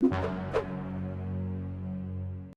you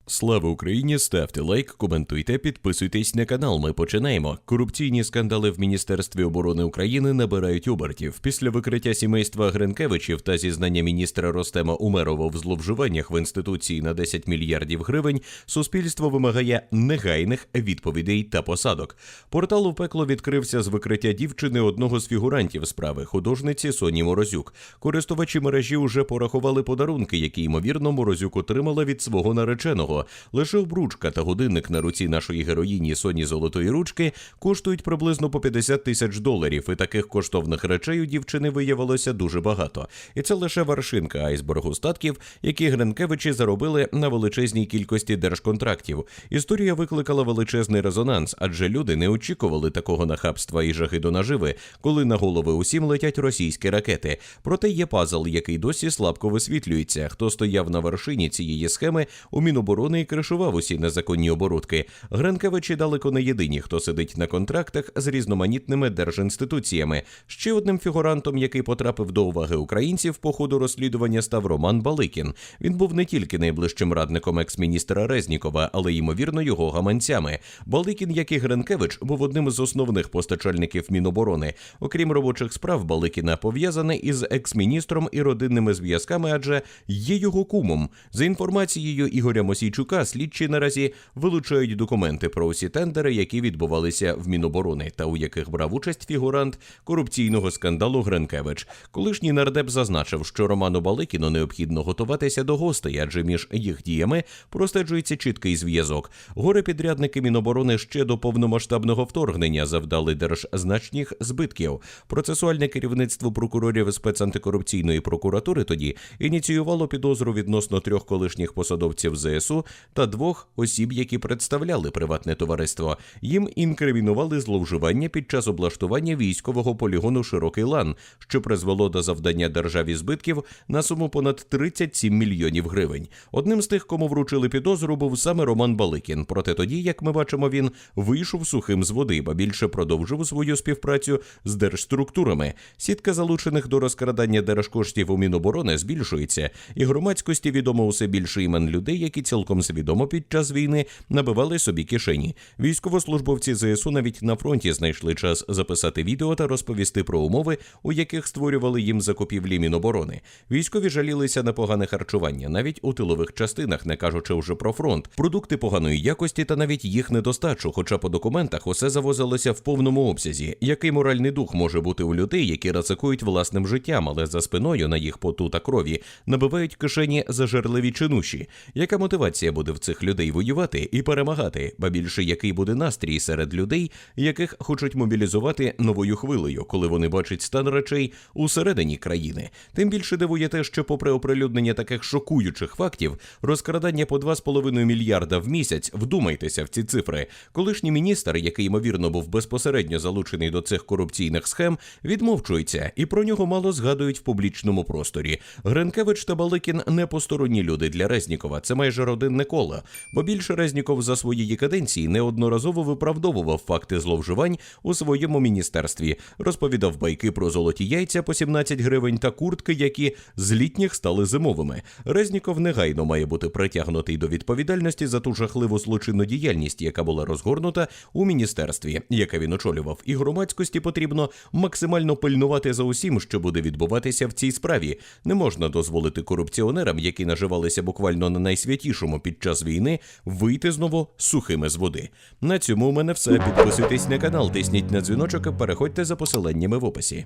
Слава Україні! Ставте лайк, коментуйте, підписуйтесь на канал. Ми починаємо. Корупційні скандали в Міністерстві оборони України набирають обертів. Після викриття сімейства Гринкевичів та зізнання міністра Ростема Умерова в зловживаннях в інституції на 10 мільярдів гривень. Суспільство вимагає негайних відповідей та посадок. Портал у пекло відкрився з викриття дівчини одного з фігурантів справи художниці Соні Морозюк. Користувачі мережі уже порахували подарунки, які ймовірно Морозюк отримала від свого нареченого. Лише обручка та годинник на руці нашої героїні Соні Золотої ручки коштують приблизно по 50 тисяч доларів. І таких коштовних речей у дівчини виявилося дуже багато. І це лише вершинка айсбергу статків, які Гринкевичі заробили на величезній кількості держконтрактів. Історія викликала величезний резонанс, адже люди не очікували такого нахабства і жаги до наживи, коли на голови усім летять російські ракети. Проте є пазл, який досі слабко висвітлюється. Хто стояв на вершині цієї схеми у Міноборони і кришував усі незаконні оборудки. Гринкевичі далеко не єдині, хто сидить на контрактах з різноманітними держінституціями. Ще одним фігурантом, який потрапив до уваги українців по ходу розслідування, став Роман Баликін. Він був не тільки найближчим радником екс-міністра Резнікова, але ймовірно його гаманцями. Баликін, як і Гринкевич, був одним з основних постачальників Міноборони. Окрім робочих справ, Баликіна пов'язаний із екс-міністром і родинними зв'язками, адже є його кумом. За інформацією Ігоря Мосійчука, слідчі наразі вилучають документи про усі тендери, які відбувалися в Міноборони, та у яких брав участь фігурант корупційного скандалу Гринкевич. Колишній нардеп зазначив, що Роману Баликіну необхідно готуватися до гостей, адже між їх діями простежується чіткий зв'язок. Горе підрядники Міноборони ще до повномасштабного вторгнення завдали держзначних збитків. Процесуальне керівництво прокурорів спецантикорупційної прокуратури тоді ініціювало підозру відносно трьох колишніх посадовців ЗСУ та двох осіб, які представляли приватне товариство. Їм інкримінували зловживання під час облаштування військового полігону Широкий лан, що призвело до завдання державі збитків на суму понад 37 мільйонів гривень. Одним з тих, кому вручили підозру, був саме Роман Баликін. Проте тоді, як ми бачимо, він вийшов сухим з води, ба більше продовжив свою співпрацю з держструктурами. Сітка залучених до розкрадання держкоштів у Міноборони збільшується, і громадськості відомо усе більше імен людей, які цілком свідомо під час війни набивали собі кишені. Військовослужбовці ЗСУ навіть на фронті знайшли час записати відео та розповісти про умови, у яких створювали їм закупівлі Міноборони. Військові жалілися на погане харчування, навіть у тилових частинах, не кажучи вже про фронт, продукти поганої якості та навіть їх недостачу. Хоча по документах усе завозилося в повному обсязі. Який моральний дух може бути у людей, які ризикують власним життям, але за спиною на їх поту та крові набивають кишені зажерливі чинуші. Яка мотивація буде в цих людей воювати і перемагати? Ба більше який буде настрій серед людей, яких хочуть мобілізувати новою хвилею, коли вони бачать стан речей усередині країни? Тим більше дивує те, що, попри оприлюднення таких шокуючих фактів, розкрадання по 2,5 мільярда в місяць, вдумайтеся в ці цифри. Колишній міністр, який ймовірно був безпосередньо залучений до цих корупційних схем, відмовчується, і про нього мало згадують в публічному просторі. Гринкевич та Баликін не посторонні люди для Резнікова. Це майже родинне коло. Бо більше Резніков за своєї каденції неодноразово виправдовував факти зловживань у своєму міністерстві, розповідав байки про золоті яйця по 17 гривень та куртки, які з літніх стали зимовими. Резніков негайно має бути притягнутий до відповідальності за ту жахливу злочинну діяльність, яка була розгорнута у міністерстві, яке він очолював. І громадськості потрібно максимально пильнувати за усім, що буде відбуватися в цій справі. Не можна дозволити корупціонерам, які наживалися буквально на найсвятішому під час війни, вийти знову сухими з води. На цьому у мене все. Підписуйтесь на канал, тисніть на дзвіночок, переходьте за посиланнями в описі.